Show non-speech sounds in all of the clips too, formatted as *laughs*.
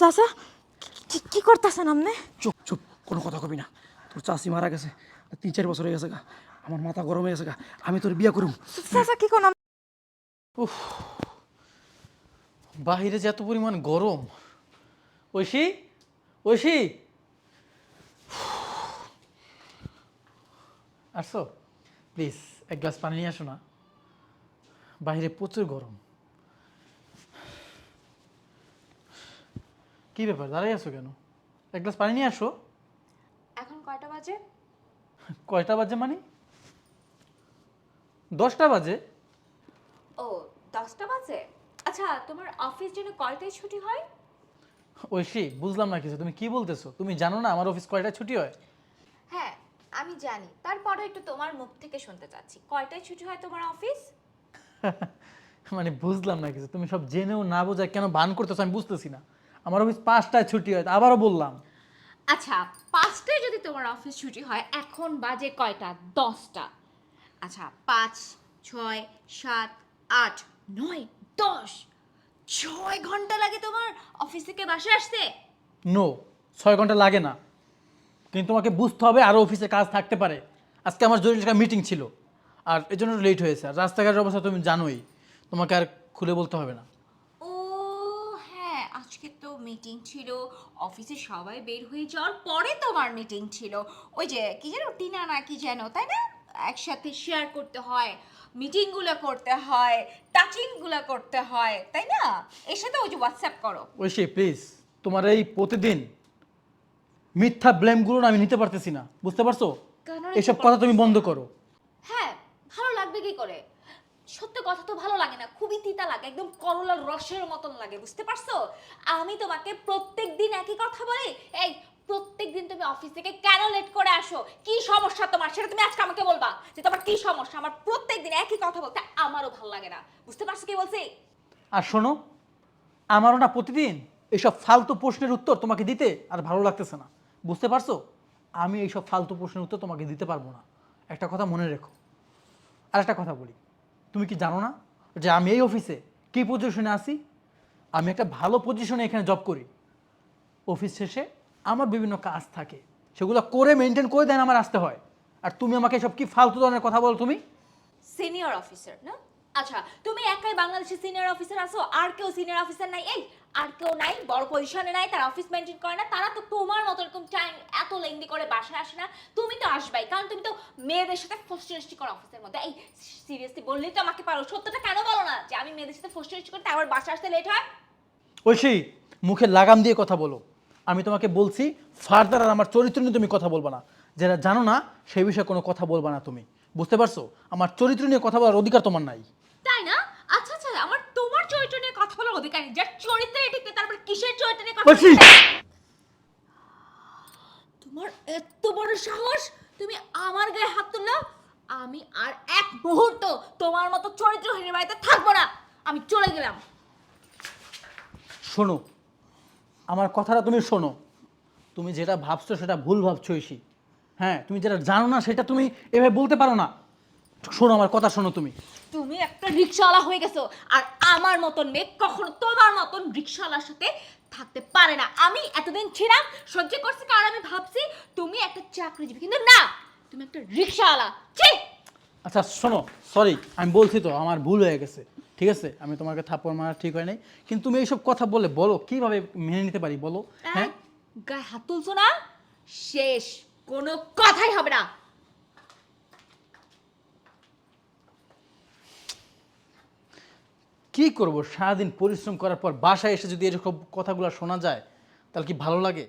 চাচা কি করতেছেন আপনি চুপ চুপ কোনো কথা কবি না। তোর চাষি মারা গেছে তিন চার বছর হয়ে গেছে গা। আমার মাথা গরম হয়ে গেছে গা। আমি তোর বিয়ে করুম চাচা কি কোন বাহিরে যে এত পরিমাণ গরম ঐশী ঐশী। আসো প্লিজ এক গ্লাস পানি নিয়ে আসো না। বাইরে প্রচুর গরম কি ব্যাপার? দাঁড়াই আছো কেন? এক গ্লাস পানি নিয়ে আসো। এখন কয়টা বাজে? কয়টা বাজে মানে? দশটা বাজে। ও দশটা বাজে? আচ্ছা তোমার অফিস যেন কয়টায় ছুটি হয়? ঐশী বুঝলাম না কিছু। তুমি কি বলতেছো? তুমি জানো না আমার অফিস কয়টায় ছুটি হয়? হ্যাঁ আমি জানি। তারপরে একটু তোমার মুখ থেকে শুনতে চাচ্ছি। কয়টায় ছুটি হয় তোমার অফিস? *laughs* মানে বুঝলাম না কিছু। তুমি সব জেনেও না বোঝায় কেন বান করতেছো আমি বুঝতেছি না। আমার অফিস পাঁচটায় ছুটি হয় আবারও বললাম। আচ্ছা পাঁচটায় যদি তোমার অফিস ছুটি হয় এখন বাজে কয়টা? দশটা। আচ্ছা পাঁচ ছয় সাত আট নয় দশ। ছয় ঘণ্টা লাগে তোমার অফিস থেকে বাসে আসতে? নো ছয় ঘণ্টা লাগে না। কিন্তু তোমাকে বুঝতে হবে আরও অফিসে কাজ থাকতে পারে। আজকে আমার জরুরি একটা মিটিং ছিল। আর এজন্য জন্য লেট হয়েছে। আর রাস্তাঘাটের অবস্থা তুমি জানোই। তোমাকে আর খুলে বলতে হবে না। মিটিং ছিল অফিসে সবাই বের হয়ে যাওয়ার পরে তোমার মিটিং ছিল। ওই যে কি যেন টিনা না কি যেন তাই না? একসাথে শেয়ার করতে হয় মিটিংগুলো করতে হয় টাচিংগুলো করতে হয় তাই না? এর সাথে ওই যে হোয়াটসঅ্যাপ করো। ঐশী প্লিজ তোমার এই প্রতিদিন মিথ্যা ব্লেমগুলো আমি নিতে পারতেছি না বুঝতে পারছ? এসব কথা তুমি বন্ধ করো। হ্যাঁ ভালো লাগবে কি করে? সত্য কথা তো ভালো লাগে না, খুবই তিতা লাগে, একদম করলার রসের মতন লাগে, বুঝতে পারছ? আমি তোমাকে প্রত্যেক দিন একই কথা বলি, এই প্রত্যেক দিন তুমি অফিস থেকে কেন লেট করে আসো? কি সমস্যা তোমার? সেটা তুমি আজকে আমাকে বলবা যে তোমার কি সমস্যা? আমার প্রত্যেক দিন একই কথা বলতে আমারও ভালো লাগে না, বুঝতে পারছ কি বলছি? আর শোনো, আমারও না প্রতিদিন এইসব ফালতু প্রশ্নের উত্তর তোমাকে দিতে আর ভালো লাগতেছে না, বুঝতে পারছ? আমি এইসব ফালতু প্রশ্নের উত্তর তোমাকে দিতে পারব না। একটা কথা মনে রেখো আর একটা কথা বলি। তুমি কি জানো না যে আমি এই অফিসে কী পজিশনে আছি? আমি একটা ভালো পজিশনে এখানে জব করি। অফিস শেষে আমার বিভিন্ন কাজ থাকে। সেগুলো করে মেনটেন করে দেন আমার আসতে হয়। আর তুমি আমাকে সব কি ফালতু ধরনের কথা বলো তুমি? সিনিয়র অফিসার না? আচ্ছা তুমি একাই বাংলাদেশের সিনিয়র অফিসার আছো, আর কেউ সিনিয়র অফিসার নাই? এই, আর কেউ নাই, বড় পজিশনে নাই, তারা অফিস মেনটেন করে না, তারা তো তোমার মতো এরকম টাইম এত লেন্দি করে বাসায় আসে না। তুমি তো আসবাই, কারণ তুমি তো মেয়েদের সাথে ফস্টিনষ্টি করো অফিসের মধ্যে। এই সিরিয়াসলি বললেই তো আমাকে পারো, সত্যটা কেন বলো না যে আমি মেয়েদের সাথে ফস্টিনষ্টি করতে আবার বাসা আসতে লেট হয়? ঐশী, মুখে লাগাম দিয়ে কথা বলো। আমি তোমাকে বলছি ফার্দার আর আমার চরিত্র নিয়ে তুমি কথা বলবা না। যেটা জানো না, সেই বিষয়ে কোনো কথা বলবা না তুমি। বুঝতে পারছ? আমার চরিত্র নিয়ে কথা বলার অধিকার তোমার নাই তাই না আচ্ছা আচ্ছা আমার তোমার চরিত্র নিয়ে কথা বলার অধিকার যার চরিত্রে ঠিক নেই তারপর কিসের চরিত্র নিয়ে কথা ঐশী তোমার এত বড় সাহস? তুমি আমার গায়ে হাত তুললো? আমি আর এক মুহূর্ত তোমার মতো চরিত্রহীনের বাড়িতে থাকব না। আমি চলে গেলাম। শোনো আমার কথাটা তুমি শোনো। তুমি যেটা ভাবছ সেটা ভুল ভাবছ ঐশী। হ্যাঁ তুমি যেটা জানো না সেটা তুমি এভাবে বলতে পারো না। শোনো আমার কথা শোনো তুমি। তুমি একটা রিক্সাওয়ালা হয়ে গেছো আর আমার মতন মেয়ে কখনো তোমার মতন রিক্সাওয়ালার সাথে থাকতে পারে না। আমি এতদিন ছিলাম সহ্য করছি কারণ আমি ভাবছি তুমি একটা চাকরিজীবী। কিন্তু না তুমি একটা রিক্সাওয়ালা। ছি! আচ্ছা শোনো সরি আমি বলছি তো আমার ভুল হয়ে গেছে ঠিক আছে? আমি তোমাকে থাপ্পড় মারা ঠিক হয় নাই। কিন্তু তুমি এইসব কথা বলে বলো কীভাবে মেনে নিতে পারি বলো? হ্যাঁ? গায়ে হাত তুলছো না? শেষ কোনো কথাই হবে না। কি করব? সারাদিন পরিশ্রম করার পর বাসায় এসে যদি এরকম কথাগুলো শোনা যায় তাহলে কি ভালো লাগে?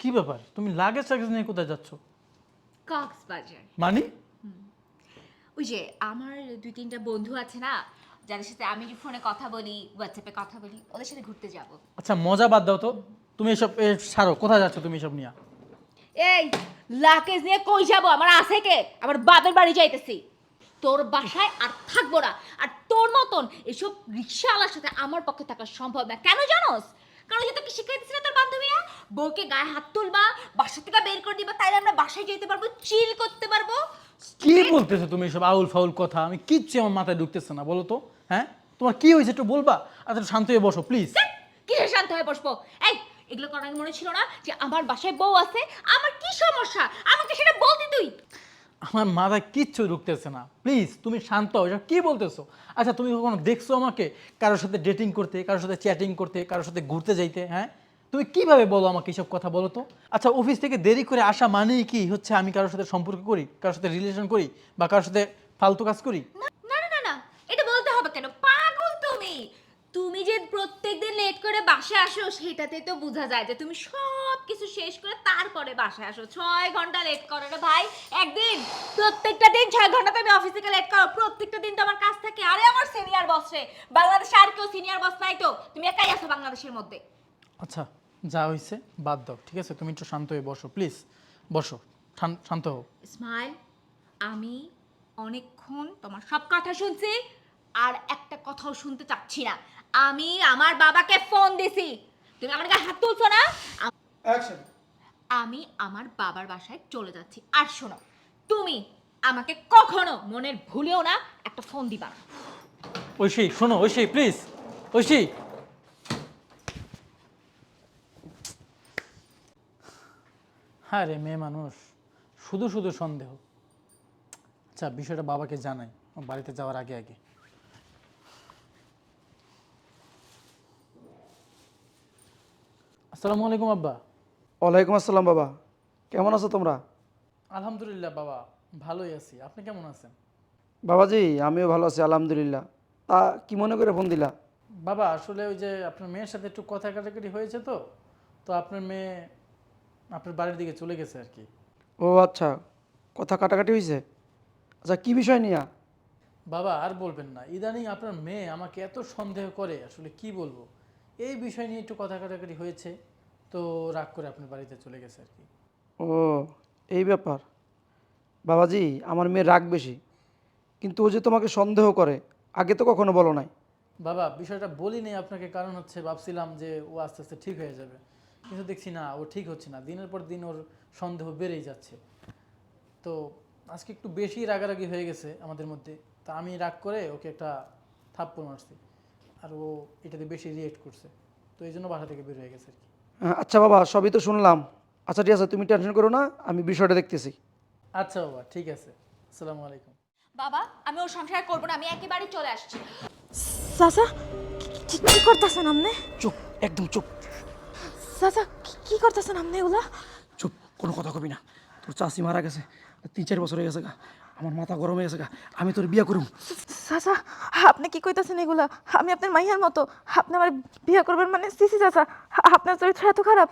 কি ব্যাপার? তুমি লাগেজ টাগেজ নিয়ে কোথায় যাচ্ছ? কক্সবাজার। মানে? ওই যে আমার দুই তিনটা বন্ধু আছে না যাদের সাথে আমি যে ফোনে কথা বলি হোয়াটসঅ্যাপে কথা বলি ওদের সাথে ঘুরতে যাব। আচ্ছা মজা বাদ দাও তো। তুমি এসব এ, ছাড়ো কোথায় যাচ্ছ তুমি এসব নিয়ে? এই লাকেজ নিয়ে কই যাব? আমার আছে কে? আমার বাপের বাড়ি যাইতেছি। তোর বাসায় আর থাকব না। আর তোর মতন এসব রিক্সাওয়ালার সাথে আমার পক্ষে থাকা সম্ভব না। কেন জানোস? কারণ যে তোকে শিখাইতেছি না তোর বান্ধবীরা বউকে গায়ে হাত তুলবা বাসা থেকে বের করে দিবা তাইলে আমরা বাসায় যেতে পারব চিল করতে পারব। কি বলতেছো তুমি এসব আউল ফাউল কথা? আমি কিচ্ছু আমার মাথায় ঢুকতেছে না বলো তো হ্যাঁ? তোমার কি হয়েছে একটু বলবা? আচ্ছা শান্ত হয়ে বসো প্লিজ কিসে শান্ত হয়ে বসবো? এই এগুলো করার মনে ছিল না যে আমার বাসায় বউ আছে? আমার কি সমস্যা? আমাকে সেটা বলতি তুই। আমার মাথায় কিচ্ছু ঢুকতেছে না। প্লিজ তুমি শান্ত হও। এসব কি বলতেছো? আচ্ছা তুমি কখনো দেখছ আমাকে কারোর সাথে ডেটিং করতে, কারোর সাথে চ্যাটিং করতে, কারোর সাথে ঘুরতে যাইতে হ্যাঁ? তুমি কীভাবে বলো আমাকে এইসব কথা বলো তো? আচ্ছা অফিস থেকে দেরি করে আসা মানেই কি হচ্ছে আমি কারোর সাথে সম্পর্ক করি, কারোর সাথে রিলেশন করি বা কারোর সাথে ফালতু কাজ করি? না এটা বলতে হবে কেন পাগল তুমি তুমি যে প্রত্যেকদিন লেট করে বাসায় আসো সেটাতে তো বোঝা যায় যে তুমি সব কিছু শেষ করে তারপরে বাসায় আসো। ছয় ঘণ্টা লেট করো না ভাই। একদিন প্রত্যেকটা দিন ছয় ঘণ্টা তুমি অফিস থেকে লেট করো। প্রত্যেকটা দিন তো আমার কাজ থাকে। আরে আমার সিনিয়র বস রে বাংলাদেশে আর কেউ সিনিয়র বস নাই তো। তুমি একাই আছো বাংলাদেশের মধ্যে। আচ্ছা যা হয়েছে বাদ দাও। ঠিক আছে? তুমি একটু শান্ত হয়ে বসো প্লিজ বসো শান্ত হও। স্মাইল আমি অনেকক্ষণ তোমার সব কথা শুনছি। আর একটা কথাও শুনতে চাচ্ছি না। আমি আমার বাবাকে ফোন দিছি। তুমি আমার গায়ে হাত তুলছো না? আম- আমি আমার বাবার বাসায় চলে যাচ্ছি। আর শোনো তুমি আমাকে কখনো মনের ভুলেও না একটা ফোন দিবা না। ঐশী শোনো ঐশী প্লিজ ঐশী। হ্যাঁ রে মেয়ে মানুষ শুধু শুধু সন্দেহ। আচ্ছা বিষয়টা বাবাকে জানাই। ও বাড়িতে যাওয়ার আগে আগে। আসসালামু আলাইকুম আব্বা। ওয়ালাইকুম আসসালাম বাবা। কেমন আছো তোমরা? আলহামদুলিল্লাহ বাবা। ভালোই আছি। আপনি কেমন আছেন? বাবাজি আমিও ভালো আছি আলহামদুলিল্লাহ। তা কি মনে করে ফোন দিলা? বাবা আসলে ওই যে আপনার মেয়ের সাথে একটু কথা কাটাকাটি হয়েছে তো তো আপনার মেয়ে আপনার বাড়ির দিকে চলে গেছে আর কি। ও আচ্ছা কথা কাটাকাটি হয়েছে? আচ্ছা কি বিষয় নিয়া? বাবা আর বলবেন না। ইদানিং আপনার মেয়ে আমাকে এত সন্দেহ করে আসলে কি বলব? এই বিষয় নিয়ে একটু কথা কাটাকাটি হয়েছে। তো রাগ করে আপনার বাড়িতে চলে গেছে আর কি। ও এই ব্যাপার? বাবাজি আমার মেয়ে রাগ বেশি। কিন্তু ও যে তোমাকে সন্দেহ করে আগে তো কখনো বলো নাই। বাবা বিষয়টা বলিনি আপনাকে কারণ হচ্ছে ভাবছিলাম যে ও আস্তে আস্তে ঠিক হয়ে যাবে। কিন্তু দেখছি না ও ঠিক হচ্ছে না। দিনের পর দিন ওর সন্দেহ বেড়েই যাচ্ছে। তো আজকে একটু বেশি রাগারাগি হয়ে গেছে আমাদের মধ্যে। তা আমি রাগ করে ওকে একটা থাপ্পড় মারছি। আর ও এটাতে বেশি রিয়েক্ট করছে। তো এই জন্য বাসা থেকে বের হয়ে গেছে আর কি। আচ্ছা বাবা সবই তো শুনলাম। আচ্ছা ঠিক আছে তুমি টেনশন করো না আমি বিষয়টা দেখতেছি। আচ্ছা বাবা ঠিক আছে। আসসালামু আলাইকুম। বাবা আমি ওর সংসার করব না আমি একেবারে চলে আসছি। চাচা কি কি করতেছেন আপনি? চুপ একদম চুপ। চাচা কি- কি করতেছেন আপনি এগুলা? চুপ কোনো কথা কবি না। তোর চাষি মারা গেছে তিন চার বছর হয়ে গেছে গা। আমার মাথা গরম হয়ে গেছে গা। আমি তোর বিয়ে করুম। চাচা আপনি কি কইতাছেন এগুলা? আমি আপনার মাইয়ার মতো। আপনি আমার বিয়ে করবেন মানে? সিসি চাচা আপনার চরিত্র এত খারাপ।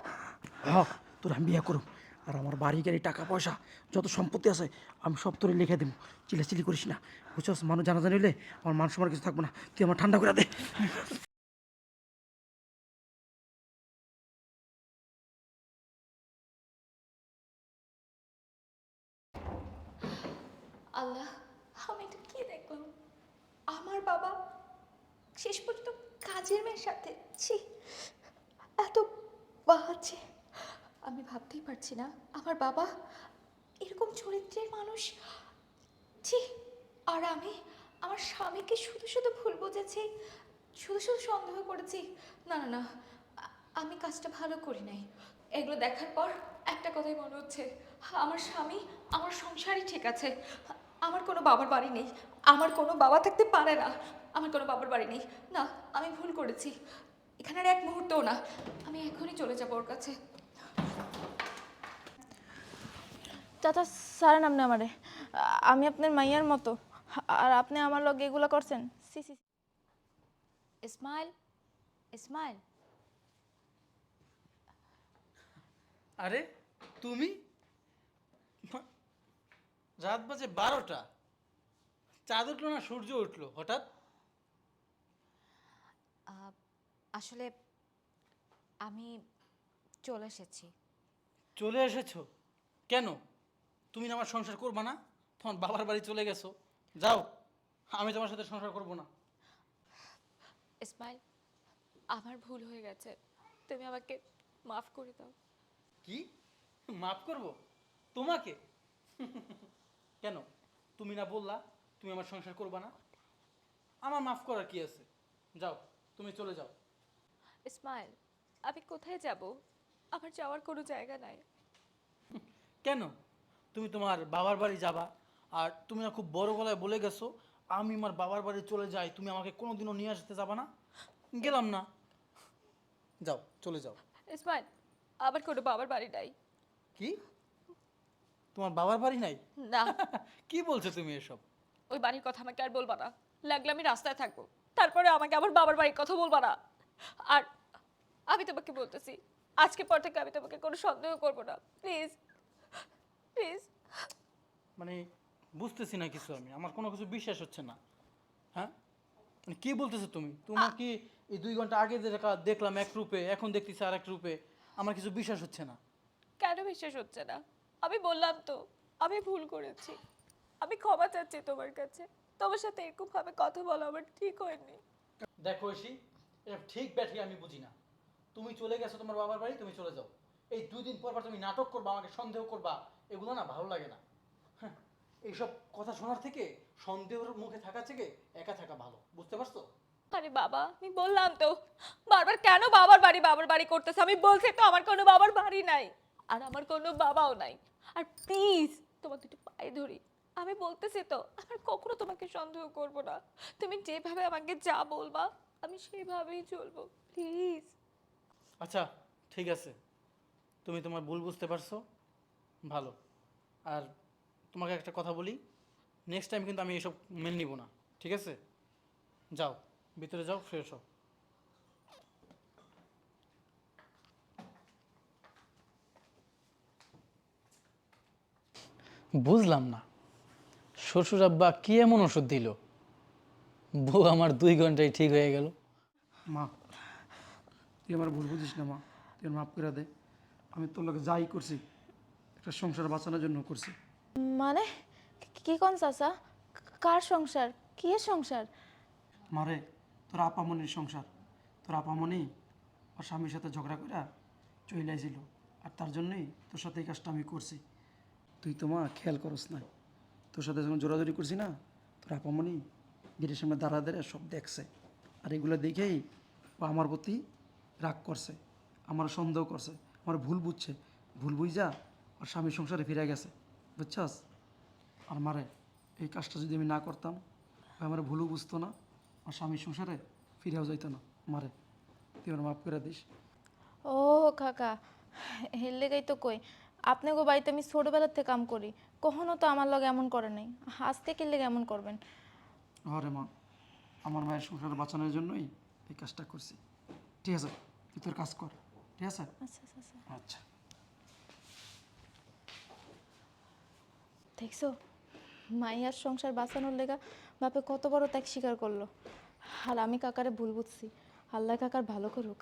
হ্যাঁ তোর আমি বিয়ে করুম। আর আমার বাড়ি গাড়ি টাকা পয়সা যত সম্পত্তি আছে আমি সব তোরে লিখে দেবো চিলাচিলি করিস না। বুঝছস? মানুষ জানা জানিলে আমার মান সম্মান কিছু থাকব না। তুই আমার ঠান্ডা করে দে। আল্লাহ, আমি এটা কি দেখলাম? আমার বাবা শেষ পর্যন্ত কাজের মেয়ের সাথে, ছি, এত বাজে। আমি ভাবতেই পারছি না, আমার বাবা এরকম চরিত্রের মানুষ। ছি, আর আমি আমার স্বামীকে শুধু শুধু ভুল বুঝেছি, শুধু শুধু সন্দেহ করেছি। না না না, আমি কাজটা ভালো করি নাই। এগুলো দেখার পর একটা কথাই মনে হচ্ছে, আমার স্বামী আমার সংসারই ঠিক আছে। আমার কোনো বাবার বাড়ি নেই। আমার কোনো বাবা থাকতে পারে না। আমার কোনো বাবার বাড়ি নেই। না আমি ভুল করেছি। এখানে আর এক মুহূর্তও না। আমি এখনই চলে যাব ওর কাছে। চাচা সারেন আপনি আমারে। আমি আপনার মাইয়ার মতো। আর আপনি আমার লগে এগুলো করছেন? সিসি ইসমাইল ইসমাইল। আরে তুমি? রাত বাজে বারোটা। চাঁদ উঠল না সূর্য উঠল হঠাৎ? আসলে আমি চলে এসেছি। চলে এসেছ? কেন? তুমি না আমার সংসার করবা না? তোমার বাবার বাড়ি চলে গেছো। যাও আমি তোমার সাথে সংসার করব না। ইসমাইল আমার ভুল হয়ে গেছে। তুমি আমাকে মাফ করে দাও। কি? মাফ করব? তোমাকে? কেন? তুমি না বললা তুমি আমার সংসার করবা না। আমার মাফ করার কি আছে? যাও তুমি চলে যাও। ইসমাইল আমি কোথায় যাব? আমার যাওয়ার কোনো জায়গা নাই। কেন? তুমি তোমার বাবার বাড়ি যাবা আর তুমি না খুব বড় গলায় বলে গেছো আমি আমার বাবার বাড়ি চলে যাই তুমি আমাকে কোনোদিনও নিয়ে আসতে যাবা না? গেলাম না। যাও চলে যাও। ইসমাইল আমার কোনো বাবার বাড়ি নাই। কি? তোমার বাবার বাড়ি নাই? না। *laughs* কি বলছো তুমি এসব? ওই বাড়ির কথা আমাকে আর বলবা না। লাগলে আমি রাস্তায় থাকব। তারপরে আমাকে আমার বাবার বাড়ির কথা বলবা না। আর আমি তোমাকে বলতেছি আজকে পর থেকে আমি তোমাকে কোনো সন্দেহ করব না। Please please. মানে বুঝতেছি না কিছু আমি। আমার কোনো কিছু বিশ্বাস হচ্ছে না। হ্যাঁ? মানে কি বলতেছো তুমি? তোমার কি এই দুই ঘণ্টা আগে দেখা দেখলাম এক রূপে এখন দেখতেছি আর এক রূপে আমার কিছু বিশ্বাস হচ্ছে না। কেন বিশ্বাস হচ্ছে না? আমি বললাম তো আমি ভুল করেছি। আমি ক্ষমা চাচ্ছি তোমার কাছে। তোমার সাথে এরকম ভাবে কথা বলা আমার ঠিক হয়নি। দেখো এসি এটা ঠিক ব্যাঠি আমি বুঝি না। তুমি চলে গেছো তোমার বাবার বাড়ি তুমি চলে যাও। এই দুই দিন পর পর তুমি নাটক করবা আমাকে সন্দেহ করবা এগুলো না ভালো লাগে না। হ্যাঁ, এইসব কথা শোনার থেকে সন্দেহের মুখে থাকা থেকে একা থাকা ভালো বুঝতে পারছ? আরে বাবা আমি বললাম তো বারবার কেন বাবার বাড়ি বাবার বাড়ি করতেছে? আমি বলছি তো আমার কোনো বাবার বাড়ি নাই। আর আমার কোনো বাবাও নাই। আর প্লিজ তোমার দুটো পায়ে ধরি। আমি বলতেছি তো আমার কখনো তোমাকে সন্দেহ করব না। তুমি যেভাবে আমাকে যা বলবা, আমি সেভাবেই চলবো। প্লিজ আচ্ছা ঠিক আছে। তুমি তোমার ভুল বুঝতে পারছ। ভালো। আর তোমাকে একটা কথা বলি। নেক্সট টাইম কিন্তু আমি এসব মেনে নিব না। ঠিক আছে? যাও। ভিতরে যাও, ফ্রেশ হও। বুঝলাম না। শ্বশুর আব্বা কি এমন ওষুধ দিল? বউ আমার দুই ঘন্টায় ঠিক হয়ে গেল। মা তুই আমার ভুল বুঝিস না মা। তুই মাফ করে দে। আমি তোর লোকে যাই করছি একটা সংসার বাঁচানোর জন্য করছি। মানে? কি- কি কোন চাচা? কার সংসার? কি সংসার? মারে তোর আপামনির সংসার। তোর আপামনি ওর স্বামীর সাথে ঝগড়া করে চলে আইছিল। আর তার জন্যই তোর সাথে এই কাজটা আমি করছি। তুই তো মা খেয়াল করস না তোর সাথে যখন জোরাজোরি করছি না, তোর আপামনি গেটের সামনে দাঁড়া দাঁড়া সব দেখছে। আর এগুলো দেখেই ও আমার প্রতি রাগ করছে, আমার সন্দেহ করছে, আমার ভুল বুঝছে। ভুল বুঝা আর স্বামীর সংসারে ফিরে গেছে, বুঝছস? আর মারে, এই কাজটা যদি আমি না করতাম আমার ভুলও বুঝতো না আর স্বামীর সংসারে ফিরেও যাইতো না। মারে, তুই আমার মাফ করে দিস। ও কাকা, এর লেগেই তো কই আপনাকে বাড়িতে আমি ছোটবেলার থেকে কাম করি। কখনো তো আমার লগে এমন করে নাই। আজ থেকে লেগে এমন করবেন। ঘরে মা আমার মায়ের সংসার বাঁচানোর জন্যই এই কাজটা করছি। ঠিক আছে তুই তোর কাজ কর। ঠিক আছে? আচ্ছা আচ্ছা আচ্ছা। আচ্ছা। দেখছ মাইয়ার সংসার বাঁচানোর লেগা বাপে কত বড় ত্যাগ স্বীকার করল। আর আমি কাকারে ভুল বুঝছি। আল্লাহ কাকার ভালো করুক।